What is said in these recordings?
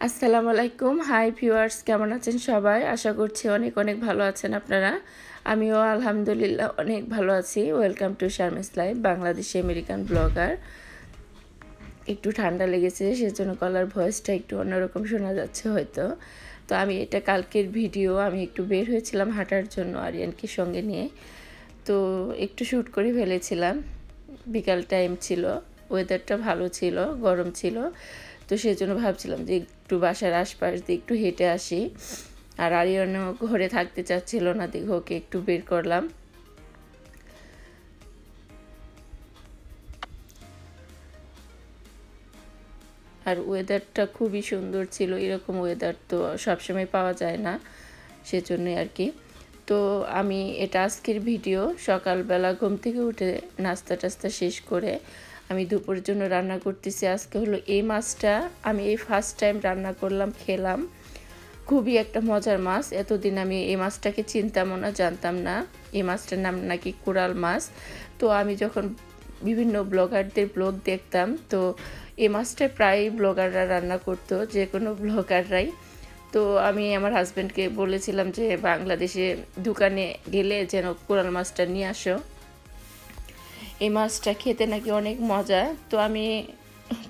আসসালামু আলাইকুম। Hi viewers কেমন আছেন সবাই? আশা করছি অনেক অনেক ভালো আছেন আপনারা। আমিও আলহামদুলিল্লাহ অনেক ভালো আছি। Welcome to Sharmi's live Bangladeshi American blogger একটু ঠান্ডা লেগেছে, সেজন্য কলার ভয়েসটা একটু অন্যরকম শোনা যাচ্ছে হয়তো। তো আমি এটা কালকের ভিডিও আমি একটু বের হয়েছিলাম হাঁটার জন্য আরিয়ানকে সঙ্গে নিয়ে। তো একটু শ্যুট করে ফেলেছিলাম। বিকাল টাইম ছিল ওয়েদারটা ভালো ছিল, গরম ছিল। তো সেই জন্য ভাবছিলাম যে একটু বাসার আশপাশ দিয়ে একটু হেঁটে আসি। আর আরিয়ানও ঘরে থাকতে চাচ্ছিল না, দেখে ওকে একটু বের করলাম। আর ওয়েদারটা খুবই সুন্দর ছিল, এরকম ওয়েদার তো সবসময় পাওয়া যায় না, সেজন্যই আর কি। তো আমি এটা আজকের ভিডিও সকালবেলা ঘুম থেকে উঠে নাস্তা টাস্তা শেষ করে আমি দুপুরের জন্য রান্না করতেছি। আজকে হলো এই মাছটা। আমি এই ফার্স্ট টাইম রান্না করলাম, খেলাম। খুবই একটা মজার মাছ। এতদিন আমি এই মাছটাকে চিনতামও না, জানতাম না। এই মাছটার নাম নাকি কোরাল মাছ। তো আমি যখন বিভিন্ন ব্লগারদের ব্লগ দেখতাম, তো এই মাছটা প্রায় ব্লগাররা রান্না করতো, যে কোনো ব্লগাররাই। তো আমি আমার হাজব্যান্ডকে বলেছিলাম যে, বাংলাদেশে দোকানে গেলে যেন কোরাল মাছটা নিয়ে আসো। এই মাছটা খেতে নাকি অনেক মজা। তো আমি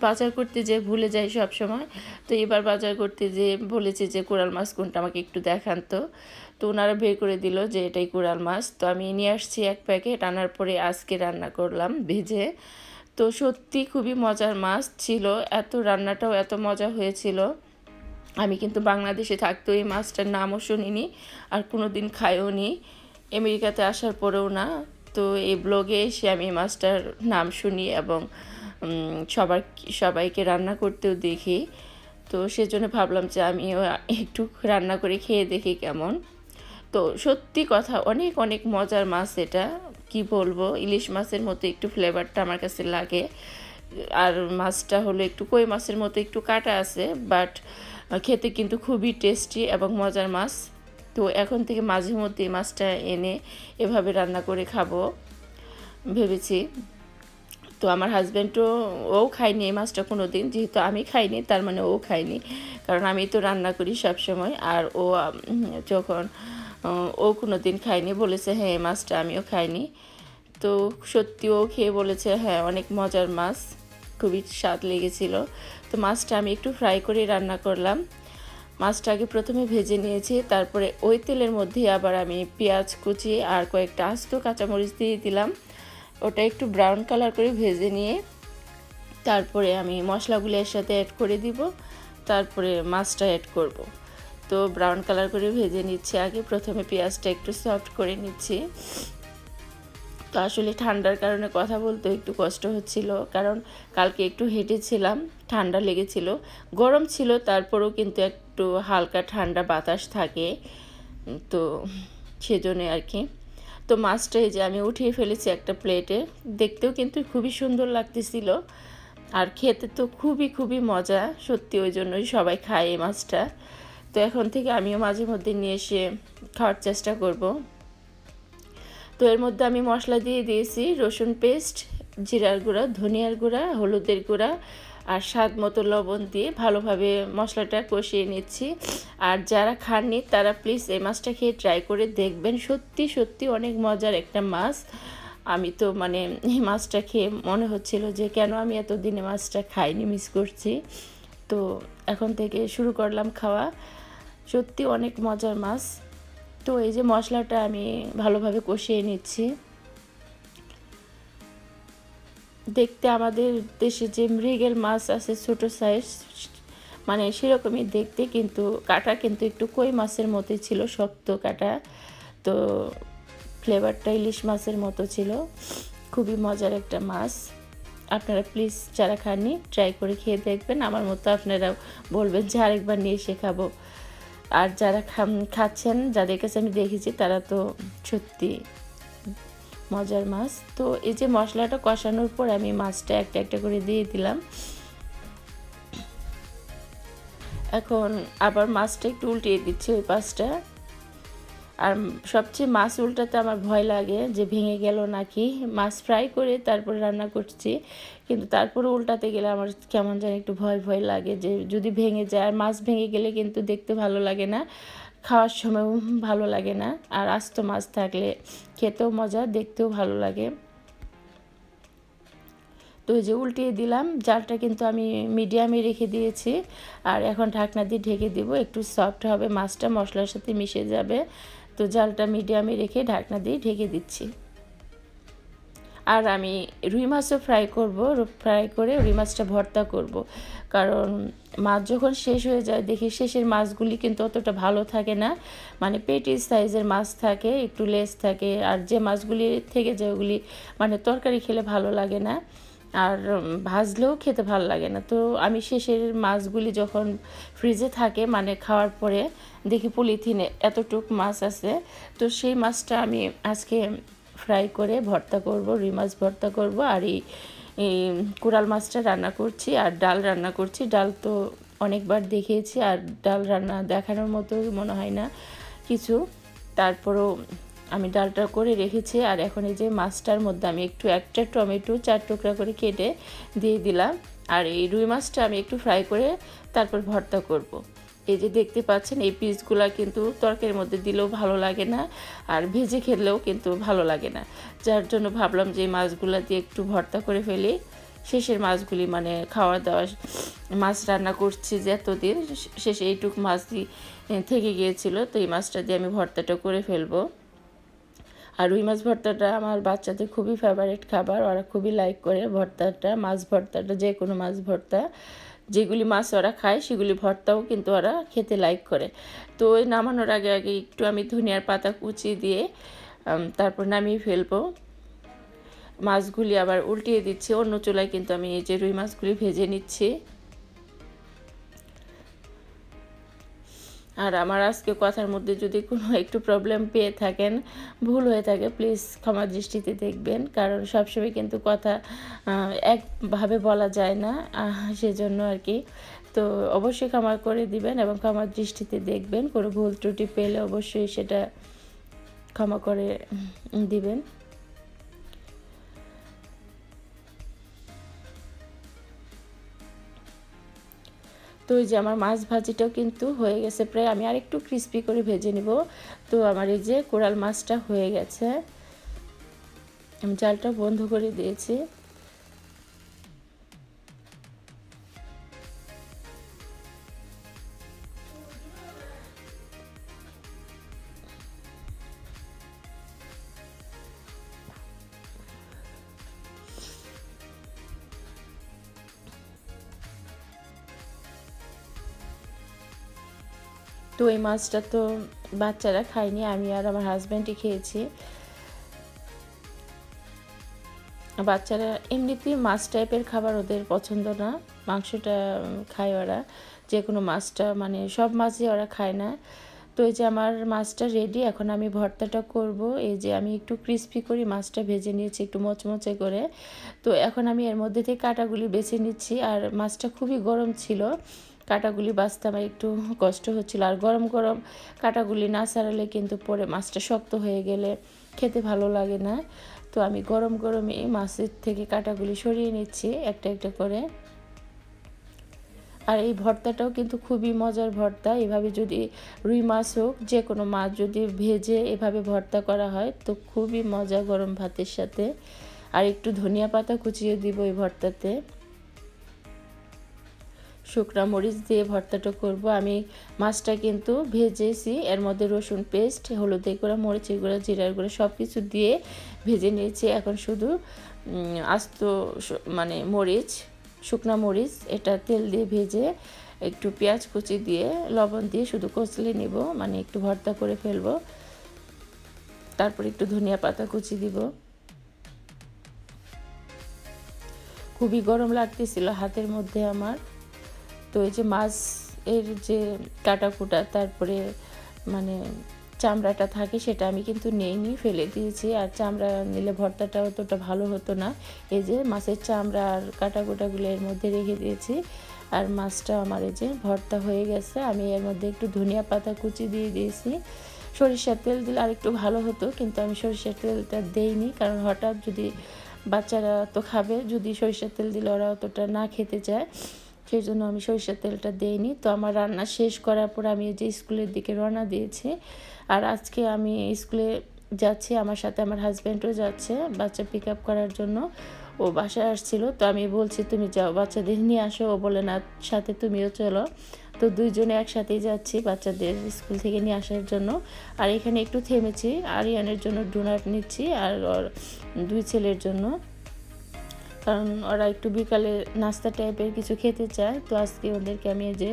বাজার করতে যে ভুলে যাই সব সময় তো এবার বাজার করতে যে বলেছে যে কোরাল মাছ কোনটা আমাকে একটু দেখান তো। তো ওনারা বের করে দিল যে এটাই কোরাল মাছ। তো আমি নিয়ে আসছি এক প্যাকেট। আনার পরে আজকে রান্না করলাম ভেজে। তো সত্যি খুবই মজার মাছ ছিল। এত রান্নাটাও এত মজা হয়েছিল। আমি কিন্তু বাংলাদেশে থাকতো এই মাছটার নামও শুনিনি। আর কোনো দিন খাইও নি আমেরিকাতে আসার পরেও না। তো এই ব্লগে এসে আমি মাছটার নাম শুনি এবং সবার সবাইকে রান্না করতেও দেখি। তো সেজন্য ভাবলাম যে আমিও একটু রান্না করে খেয়ে দেখি কেমন। তো সত্যি কথা, অনেক অনেক মজার মাছ এটা। কি বলব, ইলিশ মাছের মতো একটু ফ্লেভারটা আমার কাছে লাগে। আর মাছটা হলো একটু কই মাছের মতো একটু কাটা আছে বাট খেতে কিন্তু খুবই টেস্টি এবং মজার মাছ। তো এখন থেকে মাঝে মধ্যে মাছটা এনে এভাবে রান্না করে খাব, ভেবেছি। তো আমার হাজব্যান্ডও ও খায়নি এই মাছটা কোনো দিন যেহেতু আমি খাইনি, তার মানে ও খায়নি। কারণ আমি তো রান্না করি সব সময় আর ও যখন ও কোনো দিন খায়নি, বলেছে হ্যাঁ এই মাছটা আমিও খাইনি। তো সত্যি ও খেয়ে বলেছে হ্যাঁ অনেক মজার মাছ, খুবই স্বাদ লেগেছিল। তো মাছটা আমি একটু ফ্রাই করে রান্না করলাম। মাছটা আগে প্রথমে ভেজে নিয়েছি, তারপরে ওই তেলের মধ্যে আবার আমি পেঁয়াজ কুচি আর কয়েকটা আস্ত কাঁচামরিচ দিয়ে দিলাম। ওটা একটু ব্রাউন কালার করে ভেজে নিয়ে তারপরে আমি মশলাগুলো এর সাথে অ্যাড করে দিব, তারপরে মাছটা অ্যাড করব। তো ব্রাউন কালার করে ভেজে নিচ্ছি আগে, প্রথমে পেঁয়াজটা একটু সফট করে নিচ্ছি। তো আসলে ঠান্ডার কারণে কথা বলতে একটু কষ্ট হচ্ছিল, কারণ কালকে একটু হেঁটেছিলাম ঠান্ডা লেগেছিল। গরম ছিল, তারপরেও কিন্তু একটু হালকা ঠান্ডা বাতাস থাকে, তো সেজন্য আর কি। তো মাছটা এই যে আমি উঠিয়ে ফেলেছি একটা প্লেটে। দেখতেও কিন্তু খুবই সুন্দর লাগতেছিল। আর খেতে তো খুবই খুবই মজা। সত্যি ওই জন্যই সবাই খায় এই মাছটা। তো এখন থেকে আমিও মাঝে মধ্যে নিয়ে এসে খাওয়ার চেষ্টা করব। তো এর মধ্যে আমি মশলা দিয়ে দিয়েছি রসুন পেস্ট, জিরার গুঁড়া, ধনিয়ার গুঁড়া, হলুদের গুঁড়া আর স্বাদ মতো লবণ দিয়ে ভালোভাবে মশলাটা কষিয়ে নিচ্ছি। আর যারা খাননি, তারা প্লিজ এই মাছটা খেয়ে ট্রাই করে দেখবেন। সত্যি সত্যি অনেক মজার একটা মাছ। আমি তো মানে এই মাছটা খেয়ে মনে হচ্ছিল যে কেন আমি এতদিনে মাছটা খাইনি মিস করছি। তো এখন থেকে শুরু করলাম খাওয়া। সত্যি অনেক মজার মাছ। তো এই যে মশলাটা আমি ভালোভাবে কষিয়ে নিচ্ছি। দেখতে আমাদের দেশে যে মৃগেল মাছ আছে, ছোট সাইজ মানে সেরকমই দেখতে কিন্তু কাটা কিন্তু একটু কই মাছের মতোই ছিল, শক্ত কাটা। তো ফ্লেভারটা ইলিশ মাছের মতো ছিল। খুবই মজার একটা মাছ। আপনারা প্লিজ যারা খাননি ট্রাই করে খেয়ে দেখবেন। আমার মতো আপনারা বলবেন যে আরেকবার নিয়ে এসে খাব। আর যারা খাচ্ছেন, যাদের কাছে আমি দেখেছি, তারা তো সত্যি মজার মাছ। তো এই যে মশলাটা কষানোর পর আমি মাছটা একটা একটা করে দিয়ে দিলাম। এখন আবার মাছটা একটু উল্টিয়ে দিচ্ছি ওই পাশটা। আর সবচেয়ে মাছ উল্টাতে আমার ভয় লাগে যে ভেঙে গেল নাকি। মাছ ফ্রাই করে তারপরে রান্না করছি, কিন্তু তারপরে উল্টাতে গেলে আমার কেমন যেন একটু ভয় ভয় লাগে যে যদি ভেঙে যায়। আর মাছ ভেঙে গেলে কিন্তু দেখতে ভালো লাগে না। খাওয়ার সময়ও ভালো লাগে না। আর আস্ত মাছ থাকলে খেতেও মজা, দেখতেও ভালো লাগে। তো ওই যে উল্টিয়ে দিলাম, জালটা কিন্তু আমি মিডিয়ামে রেখে দিয়েছি। আর এখন ঢাকনা দিয়ে ঢেকে দিব, একটু সফট হবে, মাছটা মশলার সাথে মিশে যাবে। তো জালটা মিডিয়ামে রেখে ঢাকনা দিয়ে ঢেকে দিচ্ছি। আর আমি রুই মাছও ফ্রাই করব ফ্রাই করে রুই মাছটা ভর্তা করব। কারণ মাছ যখন শেষ হয়ে যায়, দেখি শেষের মাছগুলি কিন্তু অতটা ভালো থাকে না। মানে পেটির সাইজের মাছ থাকে, একটু লেস থাকে, আর যে মাছগুলি থেকে যায় ওগুলি মানে তরকারি খেলে ভালো লাগে না। আর ভাজলেও খেতে ভালো লাগে না। তো আমি শেষের মাছগুলি যখন ফ্রিজে থাকে মানে খাওয়ার পরে দেখি পলিথিনে এতটুক মাছ আছে। তো সেই মাছটা আমি আজকে ফ্রাই করে ভর্তা করব রুই মাছ ভর্তা করব, আর এই কুড়াল মাছটা রান্না করছি আর ডাল রান্না করছি। ডাল তো অনেকবার দেখিয়েছি আর ডাল রান্না দেখানোর মতো মনে হয় না কিছু। তারপরও আমি ডালটা করে রেখেছি আর এখন এই যে মাছটার মধ্যে আমি একটু একটা টমেটো চার টুকরা করে কেটে দিয়ে দিলাম। আর এই রুই মাছটা আমি একটু ফ্রাই করে তারপর ভর্তা করব। এই যে দেখতে পাচ্ছেন, এই পিসগুলা কিন্তু তরকারির মধ্যে দিলেও ভালো লাগে না আর ভেজে খেলেও কিন্তু ভালো লাগে না। যার জন্য ভাবলাম যে মাছগুলা দিয়ে একটু ভর্তা করে ফেলি। শেষের মাছগুলি মানে খাওয়া দাওয়া, মাছ রান্না করছি যে এতদিন, শেষে এইটুক মাছ থেকে গিয়েছিল, তো এই মাছটা দিয়ে আমি ভর্তাটা করে ফেলব। আর রুই মাছ ভর্তাটা আমার বাচ্চাদের খুবই ফেভারিট খাবার, ওরা খুবই লাইক করে ভর্তাটা, মাছ ভর্তাটা, যে কোনো মাছ ভর্তা। যেগুলি মাছ ওরা খায়, সেগুলি ভর্তাও কিন্তু ওরা খেতে লাইক করে। তো ওই নামানোর আগে আগে একটু আমি ধনিয়ার পাতা কুচি দিয়ে তারপর নামিয়ে ফেলব। মাছগুলি আবার উল্টিয়ে দিচ্ছি। অন্য চুলায় কিন্তু আমি এই যে রুই মাছগুলি ভেজে নিচ্ছি। আর আমার আজকে কথার মধ্যে যদি কোনো একটু প্রবলেম পেয়ে থাকেন, ভুল হয়ে থাকে প্লিজ ক্ষমা দৃষ্টিতে দেখবেন। কারণ সবসময় কিন্তু কথা একভাবে বলা যায় না সেজন্য আর কি। তো অবশ্যই ক্ষমা করে দিবেন এবং ক্ষমার দৃষ্টিতে দেখবেন। কোনো ভুল ত্রুটি পেলে অবশ্যই সেটা ক্ষমা করে দিবেন। তো এই যে আমার মাছ ভাজিটাও কিন্তু হয়ে গেছে। প্রায় আমি আর একটু ক্রিস্পি করে ভেজে নিব। তো আমার এই যে কোরাল মাছটা হয়ে গেছে। আমি জালটা বন্ধ করে দিয়েছি। তো এই মাছটা তো বাচ্চারা খায়নি, আমি আর আমার হাজব্যান্ডই খেয়েছি। বাচ্চারা এমনিতেই মাছ টাইপের খাবার ওদের পছন্দ না, মাংসটা খায় ওরা যে কোনো মাছটা মানে সব মাছই ওরা খায় না। তো এই যে আমার মাছটা রেডি এখন আমি ভর্তাটা করব, এই যে আমি একটু ক্রিস্পি করি মাছটা ভেজে নিয়েছি, একটু মচমচে করে। তো এখন আমি এর মধ্যে থেকে কাটাগুলি বেছে নিচ্ছি, আর মাছটা খুবই গরম ছিল। কাটাগুলি বাঁচতে আমার একটু কষ্ট হচ্ছিল। আর গরম গরম কাটাগুলি না ছাড়ালে কিন্তু পরে মাছটা শক্ত হয়ে গেলে খেতে ভালো লাগে না। তো আমি গরম গরমে মাছের থেকে কাটাগুলি সরিয়ে নিচ্ছি একটা একটা করে। আর এই ভর্তাটাও কিন্তু খুবই মজার ভর্তা। এভাবে যদি রুই মাছ হোক যে কোনো মাছ যদি ভেজে এভাবে ভর্তা করা হয়, তো খুবই মজা গরম ভাতের সাথে। আর একটু ধনিয়া পাতা কুচিয়ে দিব এই ভর্তাতে। শুকনা মরিচ দিয়ে ভর্তাটা করব। আমি মাছটা কিন্তু ভেজেছি। এর মধ্যে রসুন পেস্ট, হলুদ গুঁড়া, মরিচের গুঁড়া, জিরার গুঁড়া সব কিছু দিয়ে ভেজে নিয়েছি। এখন শুধু আস্ত মানে মরিচ, শুকনা মরিচ, এটা তেল দিয়ে ভেজে একটু পেঁয়াজ কুচি দিয়ে, লবণ দিয়ে শুধু কচলে নেব। মানে একটু ভর্তা করে ফেলব। তারপর একটু ধনিয়া পাতা কুচি দিব। খুবই গরম লাগতেছিল হাতের মধ্যে আমার। তো এই যে মাছ এর যে কাটা কুটা তারপরে মানে চামড়াটা থাকে সেটা আমি কিন্তু নেইনি ফেলে দিয়েছি। আর চামড়া নিলে ভর্তাটা অতটা ভালো হতো না। এই যে মাছের চামড়া আর কাটা কুটাগুলো এর মধ্যে রেখে দিয়েছি। আর মাছটা আমার এই যে ভর্তা হয়ে গেছে। আমি এর মধ্যে একটু ধনিয়া পাতা কুচি দিয়ে দিয়েছি। সরিষার তেল দিলে আরেকটু ভালো হতো, কিন্তু আমি সরিষার তেলটা দেইনি। কারণ হঠাৎ যদি বাচ্চারা তো খাবে, যদি সরিষার তেল দিলে ওরা অতটা না খেতে চায়। সেই জন্য আমি সরিষার তেলটা দেইনি। তো আমার রান্না শেষ করার পর আমি যে স্কুলের দিকে রওনা দিয়েছি। আর আজকে আমি স্কুলে যাচ্ছি, আমার সাথে আমার হাজব্যান্ডও যাচ্ছে, বাচ্চা পিক আপ করার জন্য। ও বাসায় আসছিল, তো আমি বলছি, তুমি যাও, বাচ্চাদের নিয়ে আসো। ও বলে না, সাথে তুমিও চলো। তো দুইজনে একসাথেই যাচ্ছি বাচ্চাদের স্কুল থেকে নিয়ে আসার জন্য। আর এখানে একটু থেমেছি, আরিয়ানের জন্য ডোনাট নিচ্ছি আর দুই ছেলের জন্য। কারণ ওরা একটু বিকালে নাস্তা টাইপের কিছু খেতে চায়। তো আজকে ওদেরকে আমি যে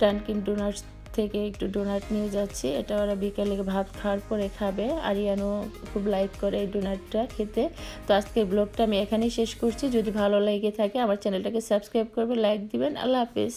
টানকিন ডোনাট থেকে একটু ডোনাট নিয়ে যাচ্ছি। এটা ওরা বিকালে ভাত খাওয়ার পরে খাবে। আরিয়ানও খুব লাইক করে এই ডোনাটটা খেতে। তো আজকের ব্লগটা আমি এখানেই শেষ করছি। যদি ভালো লেগে থাকে আমার চ্যানেলটাকে সাবস্ক্রাইব করবে লাইক দিবেন। আল্লাহ হাফিজ।